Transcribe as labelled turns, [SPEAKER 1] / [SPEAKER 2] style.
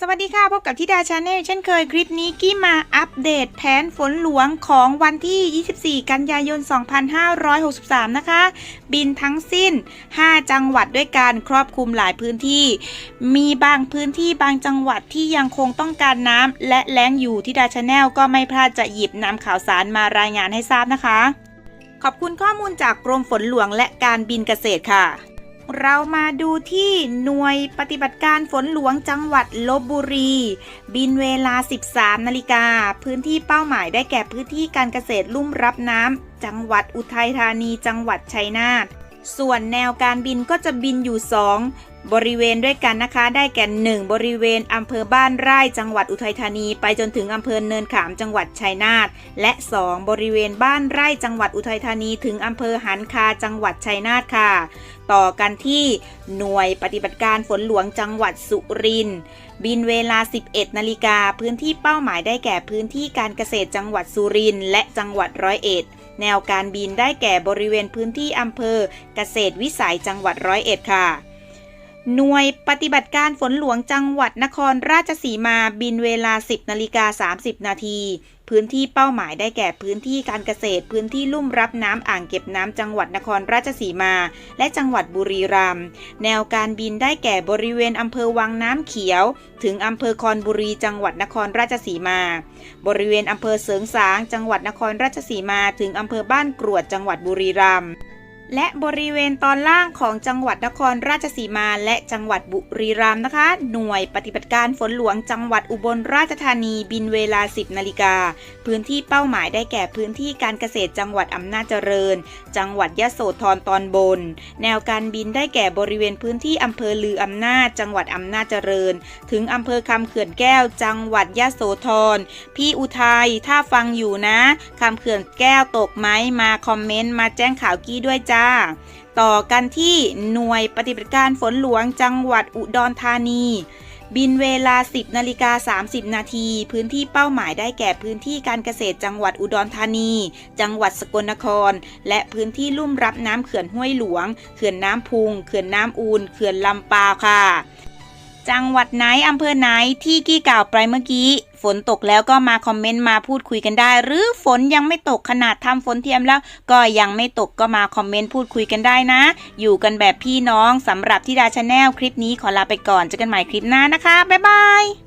[SPEAKER 1] สวัสดีค่ะ พบกับทิดาชาแนลเช่นเคยคลิปนี้กี้มาอัปเดตแผนฝนหลวงของวันที่ 24 กันยายน 2563 นะคะ บินทั้งสิ้น 5 จังหวัดด้วยกันครอบคลุมหลายพื้นที่ มีบางพื้นที่บางจังหวัดที่ยังคงต้องการน้ำและแล้งอยู่ทิดาชาแนลก็ไม่พลาดจะหยิบนำข่าวสารมารายงานให้ทราบนะคะ ขอบคุณข้อมูลจากกรมฝนหลวงและการบินเกษตรค่ะ เรามาดูที่หน่วยปฏิบัติการฝนหลวงจังหวัดลบบุรี บินเวลา 13 นาฬิกา พื้นที่เป้าหมายได้แก่พื้นที่การเกษตรลุ่มรับน้ำจังหวัดอุทัยธานี จังหวัดชัยนาท ส่วนแนวการบินก็จะบินอยู่ 2 บริเวณด้วยกันนะคะ ได้แก่ 1 บริเวณอำเภอบ้านไร่จังหวัดอุทัยธานี ไปจนถึงอำเภอเนินขามจังหวัดชัยนาทและ 2 บริเวณบ้านไร่จังหวัดอุทัยธานี ถึงอำเภอหันคาจังหวัดชัยนาทค่ะ ต่อกันที่หน่วยปฏิบัติการฝนหลวงจังหวัดสุรินทร์บินเวลา 11 นาฬิกาพื้นที่เป้าหมายได้แก่พื้นที่การเกษตรจังหวัดสุรินทร์และจังหวัดร้อยเอ็ด แนวการบินได้แก่บริเวณพื้นที่อำเภอเกษตรวิสัยจังหวัดร้อยเอ็ดค่ะ หน่วยปฏิบัติการฝนหลวงจังหวัดนครราชสีมาบินเวลา 10นาฬิกา30 นาที พื้นที่เป้าหมายได้แก่พื้นที่การเกษตร พื้นที่ลุ่มรับน้ำอ่างเก็บน้ำจังหวัดนครราชสีมา และจังหวัดบุรีรัมย์แนวการบินได้แก่บริเวณอำเภอวังน้ำเขียว ถึงอำเภอคอนบุรีจังหวัดนครราชสีมา บริเวณอำเภอเสริงสาง จังหวัดนครราชสีมา ถึงอำเภอบ้านกรวดจังหวัดบุรีรัมย์ และบริเวณตอนล่างของจังหวัดนครราชสีมาและจังหวัดบุรีรัมย์นะคะ หน่วยปฏิบัติการฝนหลวงจังหวัดอุบลราชธานีบินเวลา 10 นาฬิกา พื้นที่เป้าหมายได้แก่พื้นที่การเกษตรจังหวัดอำนาจเจริญ จังหวัดยะโสธรตอนบน แนวการบินได้แก่บริเวณพื้นที่อำเภอลืออำนาจ จังหวัดอำนาจเจริญ ถึงอำเภอคำเขื่อนแก้ว จังหวัดยะโสธรพี่อุทัยถ้าฟังอยู่นะคำเขื่อนแก้วตกไหมมาคอมเมนต์มาแจ้งข่าวกี้ด้วยจ้าต่อกันที่หน่วยปฏิบัติการฝนหลวงจังหวัดอุดรธานี บินเวลา 10นาฬิกา30 นาที พื้นที่เป้าหมายได้แก่พื้นที่การเกษตรจังหวัดอุดรธานี จังหวัดสกลนคร และพื้นที่ลุ่มรับน้ำเขื่อนห้วยหลวง เขื่อนน้ำพุง เขื่อนน้ำอูน เขื่อนลำปาค่ะ จังหวัดไหนอำเภอไหนที่กี้กล่าวไปเมื่อกี้ นตกแล้วก็มาคอมเมนต์มาพูดคุยกันได้ หรือฝนยังไม่ตกขนาดทำฝนเทียมแล้ว ก็ยังไม่ตกก็มาคอมเมนต์พูดคุยกันได้นะ อยู่กันแบบพี่น้องสำหรับที่ดาชาแนลคลิปนี้ขอลาไปก่อนเจอกันใหม่คลิปหน้านะคะบ๊ายบาย